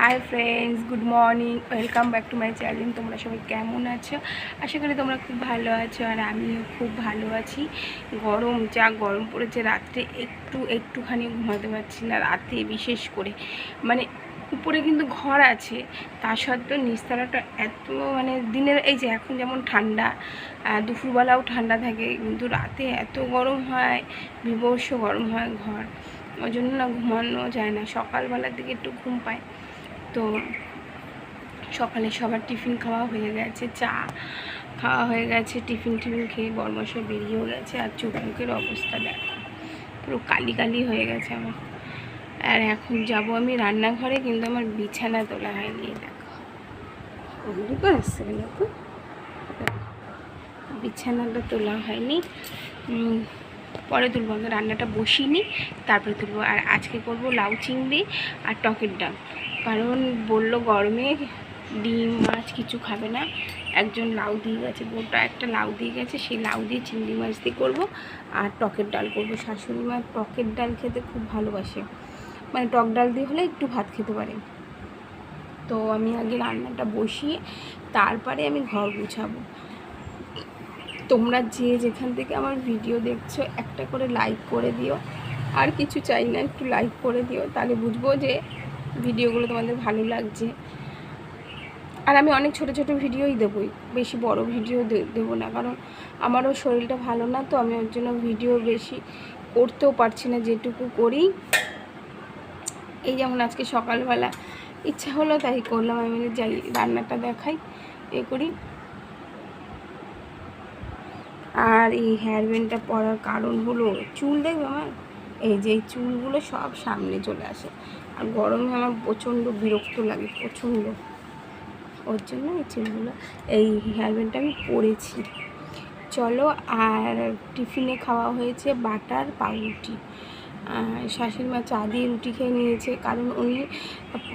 Hi friends good morning welcome back to my channel তোমরা সবাই কেমন আছো? আশা করি তোমরা খুব ভালো আছো আর আমিও খুব ভালো আছি। গরম, যা গরম পড়েছে রাত্রে একটু একটুখানি ঘুমাতে পারছি না রাতে বিশেষ করে। মানে উপরে কিন্তু ঘর আছে, তা সত্ত্বেও নিচতলাটা এত মানে দিনের, এই যে এখন যেমন ঠান্ডা দুপুরবেলাও ঠান্ডা থাকে, কিন্তু রাতে এত গরম হয় বিভৎস গরম হয় ঘর। ওই জন্য না ঘুমানো যায় না, সকালবেলার দিকে একটু ঘুম পায়। তো সকালে সবার টিফিন খাওয়া হয়ে গেছে, চা খাওয়া হয়ে গেছে, টিফিন টিফিন খেয়ে বর্মশা বেরিয়েও গেছে আর চোখ মুখের অবস্থা দেখো, পুরো কালি কালি হয়ে গেছে আমার। আর এখন যাব আমি রান্নাঘরে, কিন্তু আমার বিছানা তোলা হয়নি দেখো। ওগুলো আসছে দেখো, বিছানাটা তোলা হয়নি। পরে তুলবো, আমি রান্নাটা বসিনি তারপরে তুলবো। আর আজকে করব লাউ চিংড়ি আর টকের ডাল। কারণ বলল গরমে ডিম, মাছ কিছু খাবে না। একজন লাউ দিয়ে গেছে, গোটা একটা লাউ দিয়ে গেছে। সেই লাউ দিয়ে চিংড়ি মাছ দিয়ে করব আর টকের ডাল করব। শাশুড়ি মা টকের ডাল খেতে খুব ভালোবাসে। মানে টক ডাল দিয়ে হলে একটু ভাত খেতে পারে। তো আমি আগে রান্নাটা বসিয়ে তারপরে আমি ঘর গুছাবো। তোমরা যে যেখান থেকে আমার ভিডিও দেখছ, একটা করে লাইক করে দিও। আর কিছু চাই না, একটু লাইক করে দিও। তাহলে বুঝব যে ভিডিওগুলো তোমাদের ভালো লাগছে। আর আমি অনেক ছোট ছোট ভিডিওই দেবই, বেশি বড় ভিডিও দেবো না, কারণ আমারও শরীরটা ভালো না, তো আমি ওর জন্য ভিডিও বেশি করতেও পারছি না, যেটুকু করি। এই যেমন আজকে সকালবেলা ইচ্ছা হলো তাই করলাম, আমি যাই, রান্নাটা দেখাই, এ করি। আর এই হেয়ার পরার কারণ হলো চুল দেখবে আমার এই যে এই চুলগুলো সব সামনে চলে আসে। আর গরমে আমার প্রচণ্ড বিরক্ত লাগে, প্রচণ্ড। ওর জন্য এই চুলগুলো, এই হেয়ার ব্যান্ডটা আমি পরেছি। চলো আর টিফিনে খাওয়া হয়েছে বাটার পাউরুটি। শাশুড়ি মা চা দিয়ে রুটি খেয়ে নিয়েছে, কারণ উনি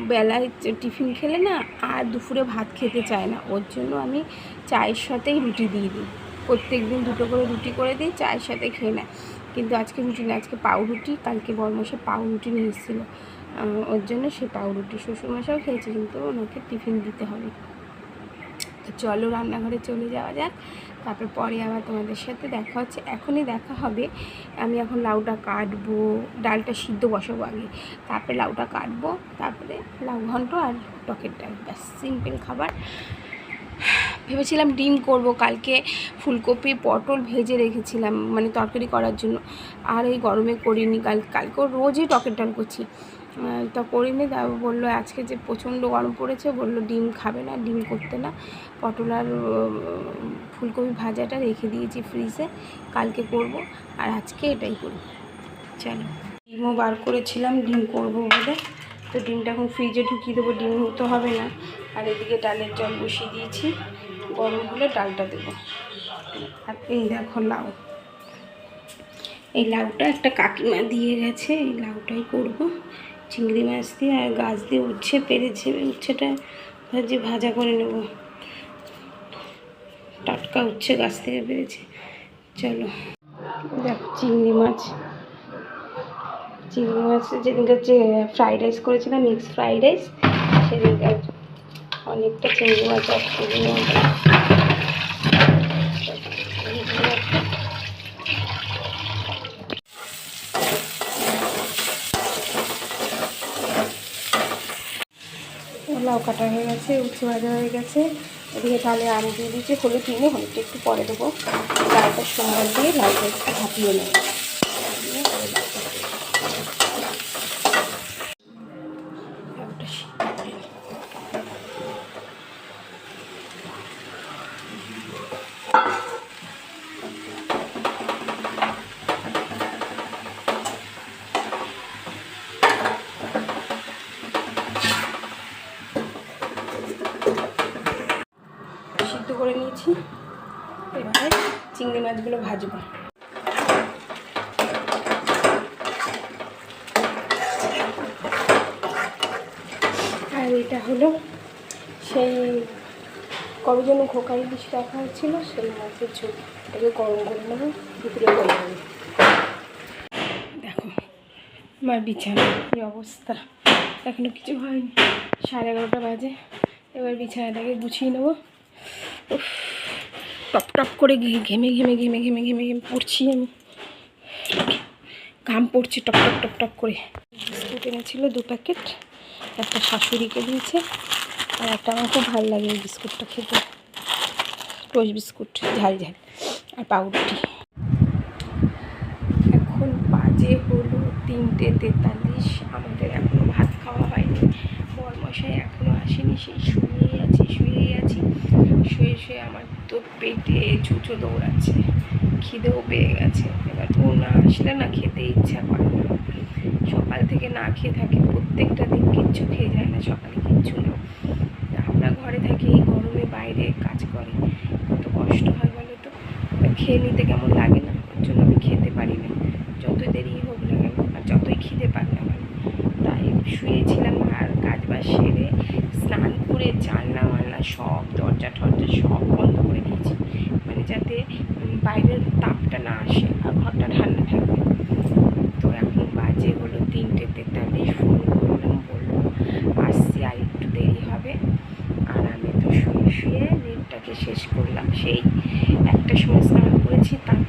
বেলায় টিফিন খেলে না আর দুপুরে ভাত খেতে চায় না। ওর জন্য আমি চায়ের সাথেই রুটি দিয়ে দিই। প্রত্যেক দিন দুটো করে রুটি করে দিই, চায়ের সাথে খেয়ে নেয়। কিন্তু আজকে রুটি না আজকে পাউরুটি, কালকে বরমাসে পাউরুটি নিয়ে এসেছিল। ওর জন্য সে পাউরুটি শ্বশুরমশাও খেয়েছে, কিন্তু ওনাকে টিফিন দিতে হবে তো চলো রান্নাঘরে চলে যাওয়া যাক, তারপর পরে আবার তোমাদের সাথে দেখা হচ্ছে। এখনই দেখা হবে, আমি এখন লাউটা কাটবো, ডালটা সিদ্ধ বসাবো আগে, তারপরে লাউটা কাটবো, তারপরে লাউ ঘন্ট আর টকের ডাল, ব্যাস সিম্পল খাবার। ভেবেছিলাম ডিম করব, কালকে ফুলকপি, পটল ভেজে রেখেছিলাম মানে তরকারি করার জন্য। আর এই গরমে করিনি, কাল, কালকেও রোজই টকের ডাল করছি। তা করিনি, তা বলল আজকে যে প্রচণ্ড গরম পড়েছে, বলল ডিম খাবে না, ডিম করতে না। পটল আর ফুলকপি ভাজাটা রেখে দিয়েছি ফ্রিজে, কালকে করব, আর আজকে এটাই করব। চলো। ডিমও বার করেছিলাম, ডিম করব বলে। তো ডিমটা এখন ফ্রিজে ঢুকিয়ে দেবো, ডিম হতে হবে না। আর এদিকে ডালের জল বসিয়ে দিয়েছি। গরম হলে ডালটা দেবো। আর এই দেখো লাউ। এই লাউটা একটা কাকিমা দিয়ে গেছে, এই লাউটাই করব। চিংড়ি মাছ দিয়ে আর গাছ দিয়ে উচ্ছে পেরেছে, উচ্ছেটা ভাজি ভাজা করে নেব। টাটকা উচ্ছে গাছ থেকে পেরেছে। চলো। দেখো চিংড়ি মাছ। চিংড়ি মাছ যেদিনকে যে ফ্রাইড রাইস করেছিলাম মিক্স ফ্রাইড রাইস সেদিনকে অনেকটা চিংড়ি মাছ মাছ লাউ কাটা হয়ে গেছে উচ্ছে ভাজা হয়ে গেছে। এদিকে তাহলে আম দিয়ে দিয়েছি, হলুদ দিয়ে হলুদটা একটু পরে দেবো। লাউটা সোমবার দিয়ে লাউটা একটু ভাপিয়ে নেব। সিদ্ধ করে নিয়েছি। এবারে চিংড়ি মাছগুলো ভাজবো। আর এটা হলো সেই কবে যেন খোকা ইলিশ রাখা হচ্ছিল সেই মাছের ঝোল। এটাকে গরম করে নেব দুপুরে করে দেখো, আমার বিছানা কি অবস্থা। এখনও কিছু হয়নি। সাড়ে এগারোটা বাজে। এবার বিছানাটাকে গুছিয়ে নেব। টপ টপ করে ঘেমে ঘেমে ঘেমে ঘেমে ঘেমে ঘেমে পড়ছি আমি। ঘাম পড়ছে টপ টপ টপ টপ করে। বিস্কুট এনেছিল দু প্যাকেট, একটা শাশুড়িকে দিয়েছে, আর একটা আমার খুব ভালো লাগে বিস্কুটটা খেতে। টোস্ট বিস্কুট, ঝাল ঝাল, আর পাউরুটি। এখন বাজে হলো তিনটে তেতাল্লিশ, আমাদের এখনও ভাত খাওয়া হয়নি, বরমশাই এখনও আসেনি সেই শুয়েই আছি শুয়েই আছি শুয়ে আমার তো পেটে চুচো দৌড়াচ্ছে, খিদেও পেয়ে গেছে। এবার ও না আসলে না খেতে ইচ্ছা করে না। সকাল থেকে না খেয়ে থাকে, প্রত্যেকটা দিন কিচ্ছু খেয়ে যায় না, সকালে কিচ্ছু না। আমরা ঘরে থাকি, এই গরমে বাইরে কাজ করে। কত কষ্ট হয় বলো তো? খেয়ে নিতে কেমন লাগে না? ওর জন্য আমি খেতে পারি না। যত দেরি হোক না কেন, আর যতই খিদে পাক না কেন। তাই শুয়েছিলাম আর কাজ বাজ সেরে স্নান করে জানলা মানলা সব দরজা টরজা সব বন্ধ করে দিয়েছি। মানে যাতে বাইরের তাপটা না আসে আর ঘরটা ঠান্ডা থাকে তো এখন বাজে হলো তিনটে তেতাল্লিশ, ফোন করলাম, বলল, আসছি আর একটু দেরি হবে। আর আমি তো শুয়ে শুয়ে নেটটাকে শেষ করলাম। সেই একটা সময় স্নান করেছি তারপর